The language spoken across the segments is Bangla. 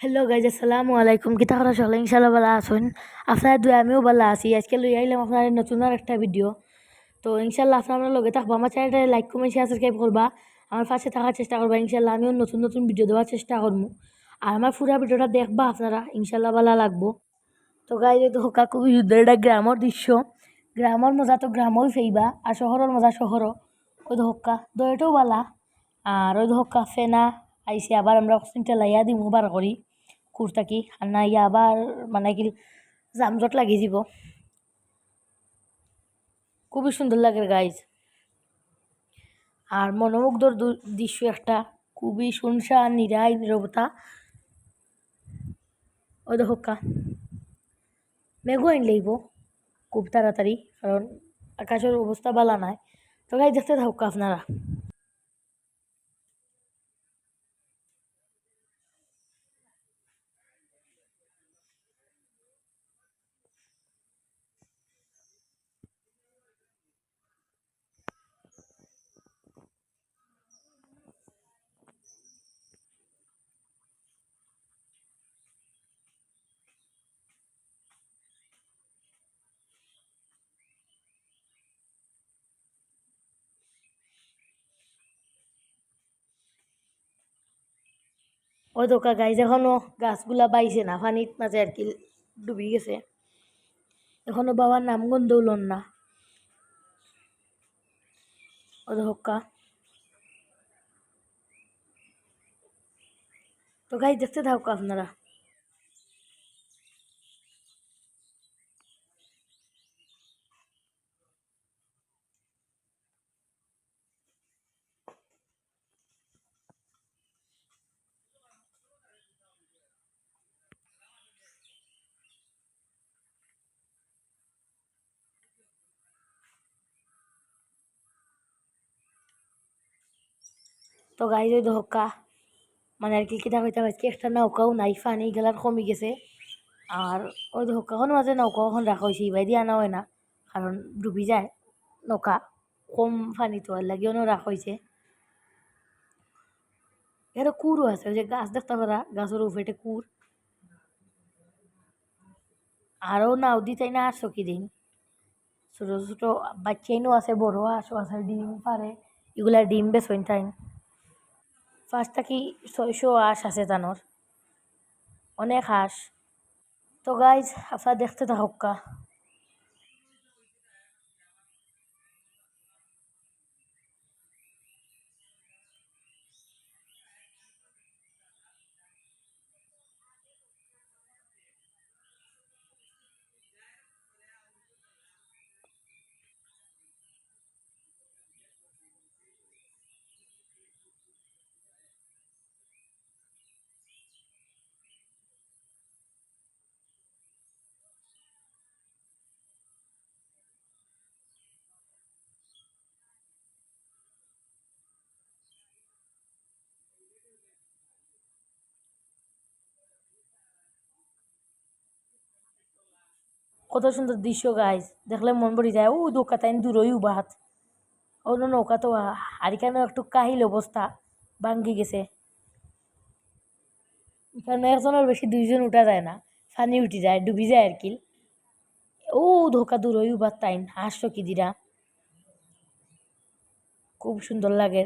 হ্যালো গাইজ আসসালামু আলাইকুম কিতা করা সকলে ইনশাল্লাহ ভালো আছেন আপনার দুই আমিও ভালো আছি আজকে লই আইলাম আপনার নতুন আর একটা ভিডিও তো ইনশাল্লাহ আপনার লগে থাকব আমার চ্যানেলটা লাইক কমেন্ট শেয়ার সাবস্ক্রাইব করবা আমার পাশে থাকার চেষ্টা করবা ইনশাল্লাহ আমিও নতুন নতুন ভিডিও দেওয়ার চেষ্টা করব আর আমার পুরা ভিডিওটা দেখবা আপনারা ইনশাল্লাহ ভালো লাগবো তো গাইজ তো হোকা খুবই যুদ্ধের একটা গ্রামের দৃশ্য গ্রামের মজা তো গ্রামই ফেইবা আর শহরের মজা শহরও ওই তো হোক্কা দয়টাও বালা আর ওই তো হোক্কা ফেনা আইসি আবার আমরা লাইয়া দিমু বার করি কুর্তাকি আর না ইয়া আবার মানে কি, জামজট লাগি যাব। খুবই সুন্দর লাগে গাইজ আর মনোমুগ্ধর দৃশ্য একটা। খুবই শুনশান নিরাই নিরবতা ওই দেখো কা। মেঘও আইন লাগব। খুব তাড়াতাড়ি কারণ আকাশের অবস্থা ভালো নাই। তো গাই দেখতে থাকুক আপনারা। ওই দোকা গাইজ এখনও গাছগুলা বাইছে না পানির মাঝে আর কি ডুবি গেছে। এখনও বাবার নাম গন্ধও লন না অধকা তো গাই দেখতে থাকুক আপনারা। তো গাইজ ওই দোকা মানে আর কি কিতা কইতাম আজকে একটা নৌকাও নাই, পানি গেলার কমে গেছে। আর ওই দোকাখন মাঝে নৌকা এখন রাখা হয়েছে ইবাই দিয়া না হয় না। কারণ ডুবি যায় নৌকা, কম পানি তো আর লাগিয়েও রাখা হয়েছে এর কুরও আছে, ওই যে গাছ দেখতে পারা গাছের উপরে কুর আরও নাও দিতাই না আটশো কি দিন ছোটো ছোটো বাচ্চাইনও আছে বড় আশো আছে ডিম পারে এগুলা ডিম বেসইন টাইম পাঁচটা থাকি ছয়শো হাঁস আছে তানোর? অনেক হাঁস। তো গাইজ আপনারা দেখতে থাকুকা কত সুন্দর দৃশ্য গাইজ দেখলে মন ভরে যায় ও নৌকা তাই দূরই উবাহাত। অন্য নৌকা তো হারিকানো একটু কাহিল অবস্থা, ভাঙ্গি গেছে। এখানে একজনের বেশি, দুইজন উঠা যায় না, ফানি উঠি যায়, ডুবি যায় আর কি। ও ধোকা দূরই উবার তাইন হাঁস কি দিরা? খুব সুন্দর লাগে।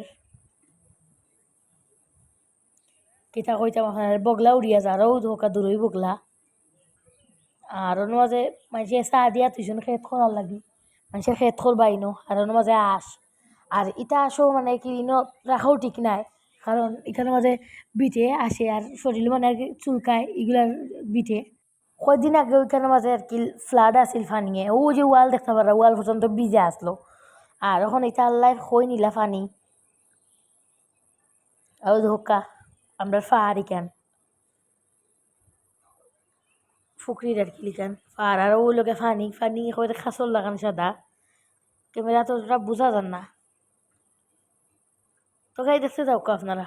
কিতা কইতাম বগলা উড়িয়া যা আরও ধোকা দূরই বগলা। আর ওর মাঝে মানুষের চা দিয়া তুইজন খেত করার লাগি। মানুষের খেত করবাই নো আর ওর মাঝে আস আর ইটা আসো মানে কি ইনো রাখাও ঠিক নাই। কারণ এখানের মাঝে বিটে আসে আর শরীর মানে আর কি চুলকায় এগুলার বিটে। কয়দিন আগে ওইখানের মাঝে আর কি ফ্লাড আসিল ফানিয়ে ও যে ওয়াল দেখতে পারা ওয়াল পর্যন্ত ভিজে আসলো আর এখন এটা আল্লাহ হই নিলা ফানি ও ধোকা, আমরা ফাহারি কেন? ফুকরির আর কিলিকান আর আর ওই লোকে ফানি ফানি করে খাসল লাগান সাদা ক্যামেরা তো ওটা বোঝা যান না তো গাই দেখতে যাও আপনারা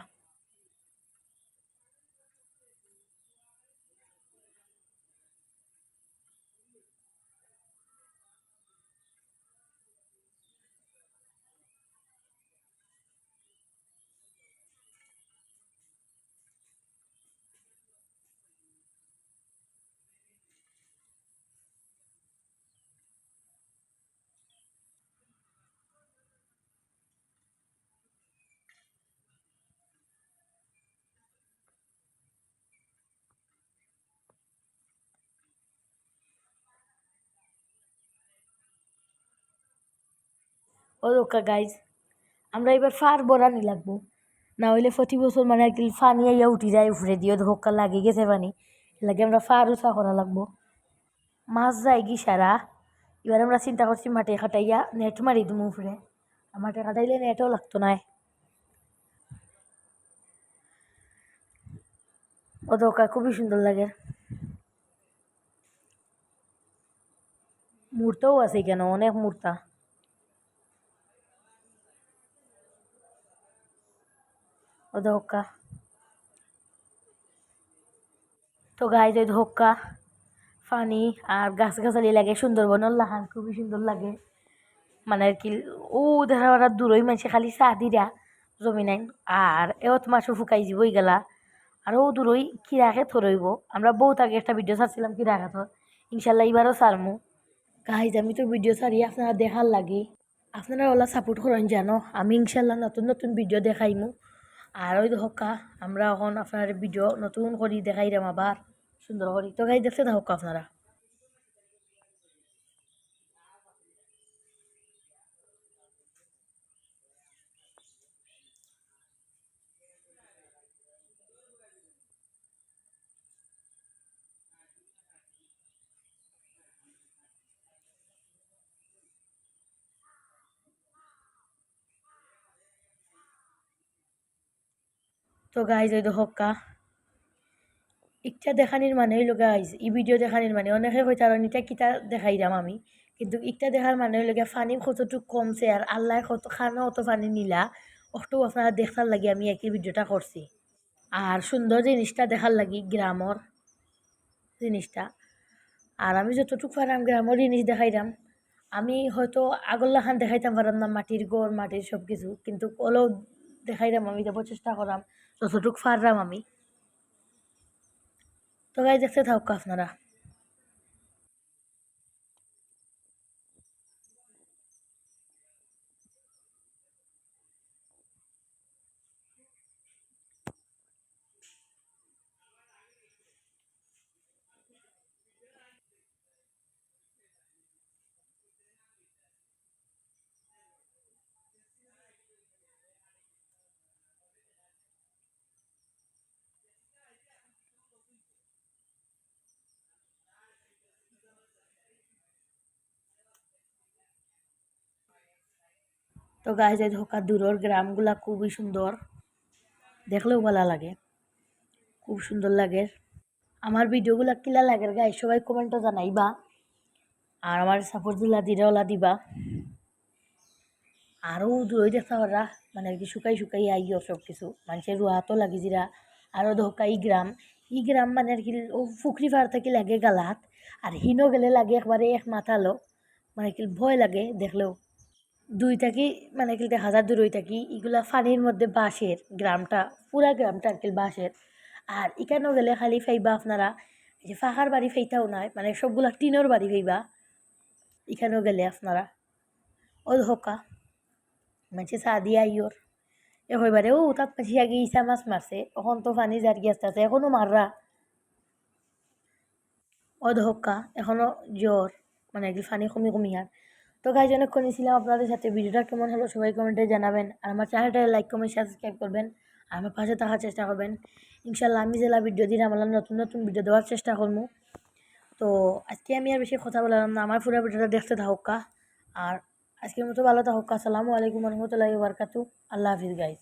ও দোকা গাইজ আমরা এবার ফার বরানি লাগবো। না হইলে প্রতি বছর মানে আর কি ফানি আইয়া উঠি যায় উফরে দিয়ে, ধোকা লাগে গেছে পানি লাগে আমরা ফার উষা করা লাগবো। মাছ যায় কি সারা? এবার আমরা চিন্তা করছি মাঠে খাটাইয়া নেট মারি দিমু উফরে মাঠে খাটাইলে নেটও লাগতো না। ও দোকা খুবই সুন্দর লাগে। মূর্তও আছে কেন অনেক মূর্তা ও ধোকা তো গায়ে যে ধোকা ফানি আর গাছ গাছালি লাগে সুন্দরবনের লাহান খুবই সুন্দর লাগে। মানে আর কি, ও ওরা দূরই মানুষে খালি চাহ দিরা জমিনাইন আর এত মাছও ফুকাই যাবই গেলা। আর ও দূরই কিরাকে থরইব আমরা বহুত আগে একটা ভিডিও ছাড়ছিলাম কিরাকে থর ইনশাল্লাহ এবারও ছাড়মু। গাইজ আমি তো ভিডিও ছাড়ি, আপনারা দেখার লাগে। আপনারা ওলা সাপোর্ট করেন জানো। আমি ইনশাল্লাহ নতুন নতুন ভিডিও দেখাইমু। আর ওই হকা আমরা এখন আপনার ভিডিও নতুন করি দেখাইলাম আবার। সুন্দর করি তো গাই দেখতে থাকুক আপনারা। তো গাইজ ওই হক্কা। ইচ্ছা দেখানির মানে হইল গাইজ ই ভিডিও দেখানির মানে অনেকে কই তার ইটা কিতা দেখাইলাম আমি, কিন্তু ইটা দেখার মানে হইল ফানি কতটুক কমছে আর আল্লাহ কত খানো অত ফানি নিলা, অটো আপনারা দেখার লাগে আমি একই ভিডিওটা করছি। আর সুন্দর জিনিসটা দেখার লাগি গ্রামর জিনিসটা। আর আমি যতটুকু পারাম গ্রামর জিনিস দেখাইলাম আমি হয়তো আগল্লাখান দেখাইতাম পারাম না, মাটির গড়, মাটির সব কিছু কিন্তু অলও দেখাইলাম আমি দেবো চেষ্টা করাম। যতটুকু পারলাম আমি। তো গাই দেখতে থাকুক আপনারা। তো গায়ে যায় ধোকা দূরের গ্রামগুলা খুবই সুন্দর। দেখলেও ভালো লাগে। খুব সুন্দর লাগে। আমার ভিডিওগুলো কিলা লাগে গায়ে সবাই কমেন্টও জানাইবা। আর আমার সাপোর্ট দিলা দিরাওলা দিবা। আরও দূরই দেখা পারা মানে আর কি শুকাই শুকাই আইও সব কিছু মানুষের রুয়াতো লাগি জিরা। আরও ধোকা ই গ্রাম। ই গ্রাম মানে আর কি, ও ফুকরি পাড় থেকে লাগে গালাত। আর হিনো গেলে লাগে একবারে এক মাথালো। মানে কি ভয় লাগে দেখলেও। দুই থাকি মানে কি হাজার দূরই থাকি এগুলা ফানির মধ্যে বাঁশের গ্রামটা, পুরা গ্রামটা আর কি বাঁশের। আর এখানেও গেলে খালি ফাইবা আপনারা যে ফাঁকার বাড়ি ফাইতাও নয় মানে সবগুলা টিনের বাড়ি ফাইবা। এখানেও গেলে আপনারা। ও হোকা মানে চা দিয়া ইয়োর এ হইবারে ও তাত পাশি আগে ইসা মাছ মারছে এখন তো পানি জারি আসতে আছে এখনও মাররা। ও এখনও জ্বর মানে কি ফানি কমি কমি আর। তো গাইজ অনেকক্ষণ ছিলাম আপনাদের সাথে। ভিডিওটা কেমন হলো সবাই কমেন্টে জানাবেন। আর আমার চ্যানেলটা লাইক কমেন্ট সাবস্ক্রাইব করবেন। আর আমার পাশে থাকার চেষ্টা করবেন। ইনশাল্লাহ আমি জেলা ভিডিও দিন আমার নতুন নতুন ভিডিও দেওয়ার চেষ্টা করব। তো আজকে আমি আর বেশি কথা বললাম না। আমার পুরো ভিডিওটা দেখতে থাকুক আর আজকের মতো ভালো থাকুক আসসালামু আলাইকুম রহমতুল্লাহ বারকাতু আল্লাহ হাফিজ গাইজ